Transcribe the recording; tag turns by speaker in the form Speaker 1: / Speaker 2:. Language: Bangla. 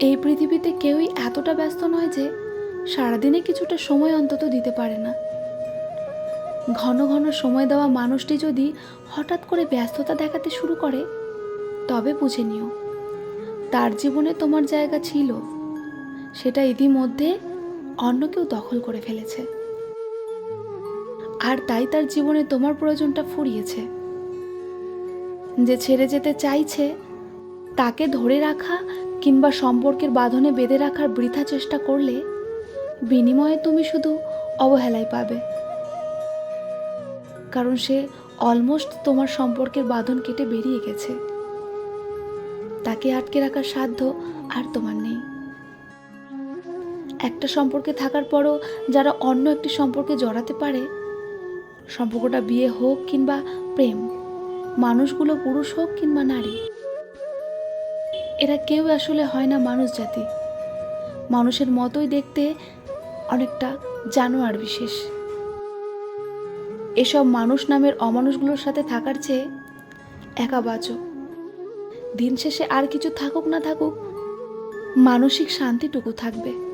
Speaker 1: এই পৃথিবীতে কেউই এতটা ব্যস্ত নয় যে সারাদিনে কিছুটা সময় অন্তত দিতে পারে না। ঘন ঘন সময় দেওয়া মানুষটি যদি হঠাৎ করে ব্যস্ততা দেখাতে শুরু করে, তবে বুঝে নিও, তার জীবনে তোমার জায়গা ছিল। সেটা ইতিমধ্যে অন্য কেউ দখল করে ফেলেছে। আর তাই তার জীবনে তোমার প্রয়োজনটা ফুরিয়েছে। যে ছেড়ে যেতে চাইছে তাকে ধরে রাখা কিংবা সম্পর্কের বাঁধনে বেঁধে রাখার বৃথা চেষ্টা করলে বিনিময়ে তুমি শুধু অবহেলাই পাবে। কারণ সে অলমোস্ট তোমার সম্পর্কের বাঁধন কেটে বেরিয়ে গেছে। তাকে আটকে রাখার সাধ্য আর তোমার নেই। একটা সম্পর্কে থাকার পরও যারা অন্য একটি সম্পর্কে জড়াতে পারে, সম্পর্কটা বিয়ে হোক কিংবা প্রেম, মানুষগুলো পুরুষ হোক কিংবা নারী এরা কেউ আসলে হয় না মানুষ জাতি। মানুষের মতোই দেখতে অনেকটা জানোয়ার বিশেষ। এসব মানুষ নামের অমানুষগুলোর সাথে থাকার চেয়ে একা দিন শেষে আর কিছু থাকুক না থাকুক, মানসিক শান্তিটুকু থাকবে।